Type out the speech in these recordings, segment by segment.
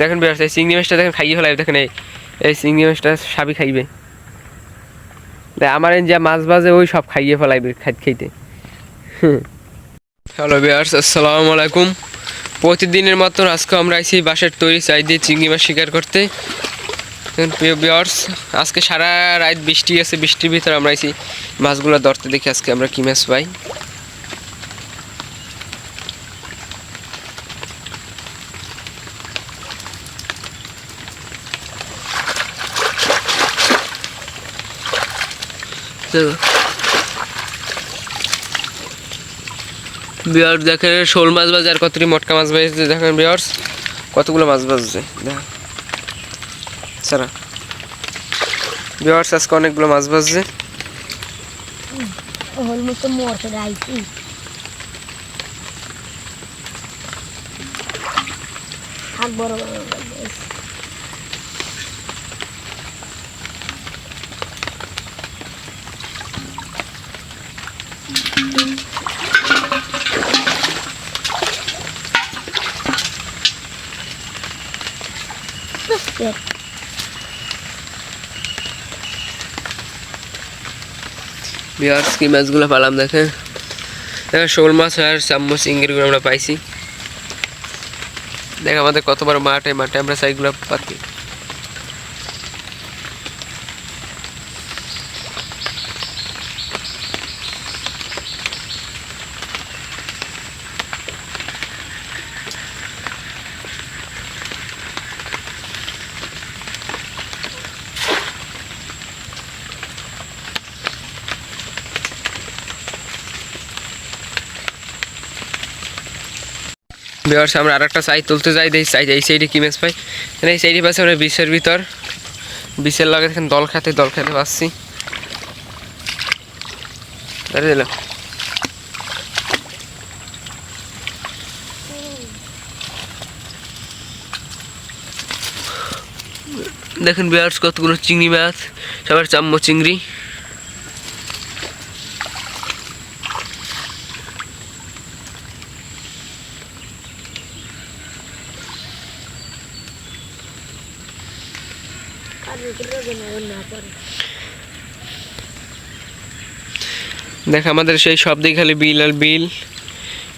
দেখেন বেরোচ্ছে এই চিংড়ি মাছটা দেখেন খাইয়ে ফেলাই দেখেন এই এই চিংড়ি মাছটা সাবি খাইবে। দেখ, আমার এই যা মাছ বাজে ওই সব খাইয়ে ফেলাইবে খাইতে। খাইতে হ্যালো বিয়ার্স, আসসালামু আলাইকুম। প্রতিদিনের মতন আজকে আমরা আইছি বাসার তৈরি চাই দিয়ে চিংড়ি মাছ শিকার করতে। প্রিয় বিয়ার্স, আজকে সারা রাত বৃষ্টি আছে, বৃষ্টির ভিতরে আমরা আইছি মাছগুলো ধরতে দেখি আজকে আমরা কি মাছ পাই। তো। বিয়ার্স দেখেন, শোল মাছ বাজে আর কতটি মটকা মাছ বাজছে দেখেন বিয়ার্স কতগুলো মাছ বাজছে দেখ সারা বিয়ার্স আজকে অনেকগুলো মাছ বাজছে। বড় বড় বড় Yeah. বিয়ার্স কি মাছগুলো পেলাম দেখেন। দেখেন, শোল মাছ আর চাম্মচ চিংড়িগুলো আমরা পাইছি। দেখ, আমাদের কতবার মাঠে মাঠে আমরা সাইগুলো পাতি। বিয়ার্স আমরা আর একটা সাইড তুলতে যাই দেখি সাইড এই সাইডে কি মাছ পাই? এখানে এই সাইডে পাচ্ছি আমরা বিষের ভিতর। বিষের লাগে দেখেন দল খাতে দল খেতে পাচ্ছি। দেখেন বিয়ার্স কতগুলো চিংড়ি মাছ সবার চাম্মচ চিংড়ি আর ভিতরে যেন না পড়ে দেখ, আমাদের সেই সব দিকে খালি বিল আর বিল।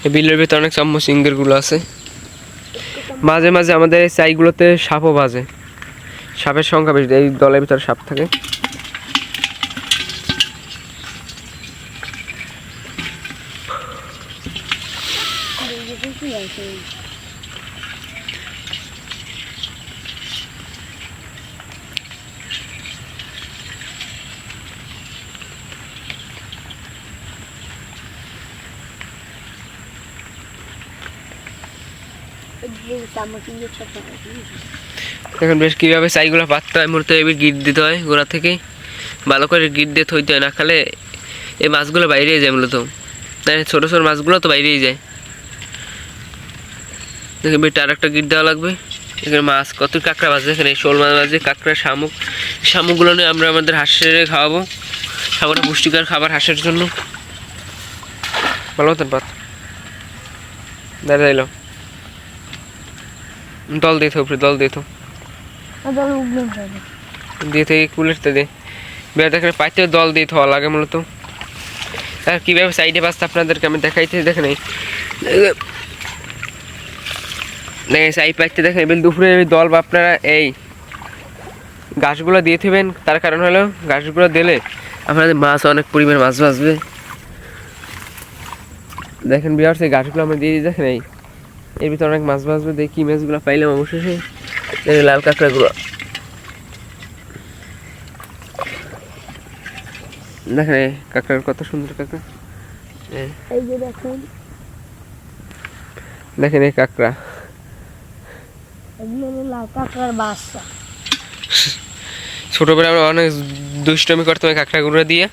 এই বিলের ভিতরে অনেক চাম্মচগুলো আছে। মাঝে মাঝে আমাদের এই চাইগুলোতে সাপও বাজে। সাপের সংখ্যা বেশি, এই দলের ভিতরে সাপ থাকে কি আছে এখন বেশ কীভাবে চাইগুলো পাততে হয় মুহূর্তে এবার গিট দিতে হয় গোড়া থেকে ভালো করে গিট দিয়ে থইতে হয়, না খালে এই মাছগুলো বাইরেই যায় মূলত। তাই ছোটো ছোটো মাছগুলো তো বাইরেই যায়। দেখে বেটা একটা গিট দেওয়া লাগবে। এখানে মাছ, কত কাঁকড়া বাজে, এখানে শোল মাছ বাজে, কাঁকড়া, শামুক। শামুকগুলো নিয়ে আমরা আমাদের হাঁসের খাওয়াবো। খাবারে পুষ্টিকর খাবার হাঁসের জন্য। ভালো মতন পাত দাঁড়িয়ে দল দিয়ে তো উপরে দল দিয়ে তো দিয়ে থেকে কুলেরতে দে। বেড়া দেখেন পাইতে দল দিয়ে হওয়া লাগে মূলত। আর কীভাবে সাইডে বাঁচতে আপনাদেরকে আমি দেখাইতে দেখেন এই দেখেন সাইড পাইতে দেখেন এবার দুপুরে দল বা আপনারা এই গাছগুলো দিয়ে থিবেন তার কারণ হলো গাছগুলো দিলে আপনাদের মাছ অনেক পরিমাণে মাছ বাঁচবে। দেখেন বিহার সেই গাছগুলো আমরা দিয়ে দেখেন এই এর ভিতরে অনেক মাছ বাঁচবে দেখি মাছগুলো পাইলাম অবশেষে। এই লাল কাঁকড়াগুলো। দেখেন কাঁকড়ার কত সুন্দর কাঁকড়া। এই এই যে দেখুন। দেখেন এই কাঁকড়া। ছোটোবেলায় আমরা অনেক দুষ্টমি করতাম কাঁকড়াগুলো দিয়ে।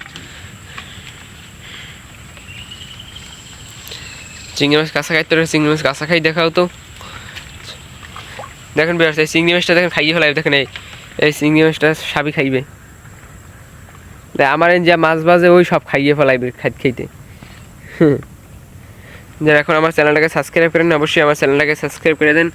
চিংড়ি মাছ কাঁচা খাইতে চিংড়ি মাছ কাঁচা খাই দেখাও তো। দেখেন বেশ এই চিংড়ি মাছটা দেখেন খাইয়ে ফেলাই দেখেন এই এই চিংড়ি মাছটা সাবি খাইবে। আমার যা মাছ বাজে ওই সব খাইয়ে ফেলাইবে খাইতে। খাইতে যারা এখন আমার চ্যানেলটাকে সাবস্ক্রাইব করেন অবশ্যই আমার চ্যানেলটাকে সাবস্ক্রাইব করে দেন।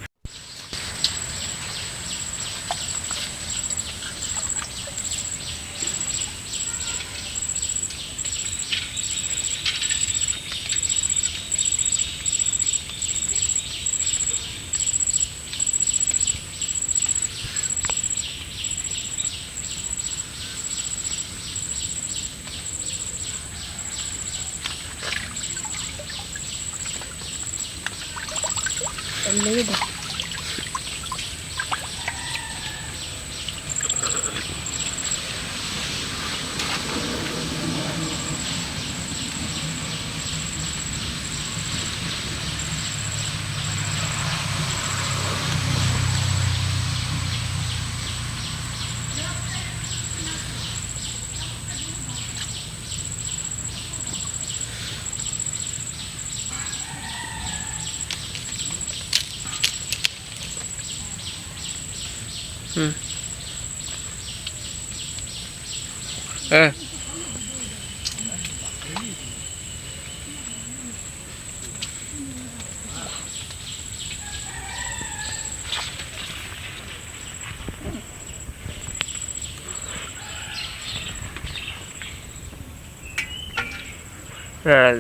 হ্যাঁ হ্যাঁ